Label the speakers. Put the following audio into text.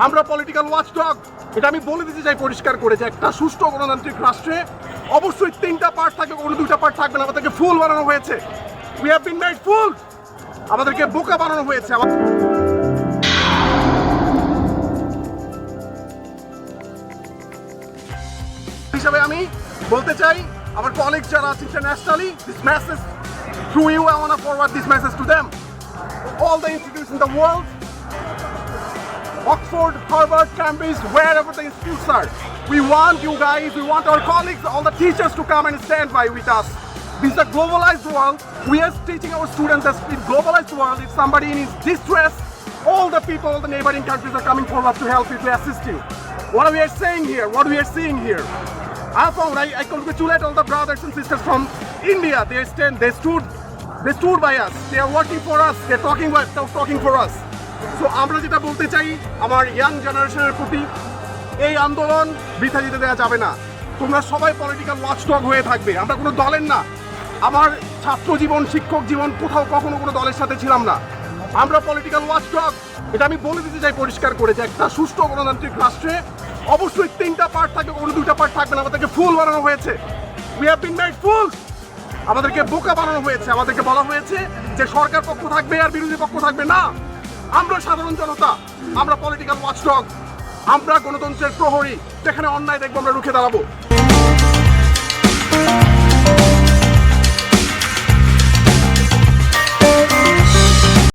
Speaker 1: আমরা political watchdog এটা আমি বলে দিতে চাই পরিষ্কার করে যে একটা সুষ্ঠু গণতান্ত্রিক রাষ্ট্রে অবশ্যই তিনটা পার্ট থাকবে, কোনো দুইটা পার্ট থাকবে না। আমাদেরকে ফুল বানানো হয়েছে। We have been made fool আমাদেরকে বোকা বানানো হয়েছে। আমা- হিসাবে আমি বলতে চাই, আমার কলিগ যারা আছে internationally this message through you I want forward this message to them all the in the world Oxford, Harvard, Cambridge, wherever the institutes are. We want you guys, we want our colleagues, all the teachers to come and stand by with us. This is a globalized world. We are teaching our students that in globalized world, if somebody in is distress, all the people, all the neighboring countries are coming forward to help you, to assist you. What we are saying here, what we are seeing here. I found, I, I congratulate all the brothers and sisters from India. They stand, they stood, they stood by us. They are working for us. They're talking, talking for us. So আমরা যেটা বলতে চাই, আমার young জেনারেশনের প্রতি, এই আন্দোলন বৃথা দিতে দেওয়া যাবে না। তোমরা সবাই পলিটিক্যাল ওয়াচডগ হয়ে থাকবে। আমরা কোনো দলের না। আমার ছাত্র জীবন, শিক্ষক জীবন, কোথাও কখনো কোনো দলের সাথে ছিলাম না। আমরা পলিটিক্যাল ওয়াচডগ এটা আমি বলে দিতে চাই পরিষ্কার করে যে একটা সুষ্ঠু গণতান্ত্রিক রাষ্ট্রে অবশ্যই তিনটা পার্ট থাকবে, কোনো দুইটা পার্ট থাকবে না। আমাদেরকে ফুল বানানো হয়েছে। We have been made fool আমাদেরকে বোকা বানানো হয়েছে। আমাদেরকে বলা হয়েছে যে সরকার পক্ষ থাকবে আর বিরোধী পক্ষ থাকবে না। আমরা সাধারণ জনতা, আমরা পলিটিক্যাল ওয়াচডগ আমরা গণতন্ত্রের প্রহরী, যেখানে অন্যায় দেখব আমরা রুখে দাঁড়াবো।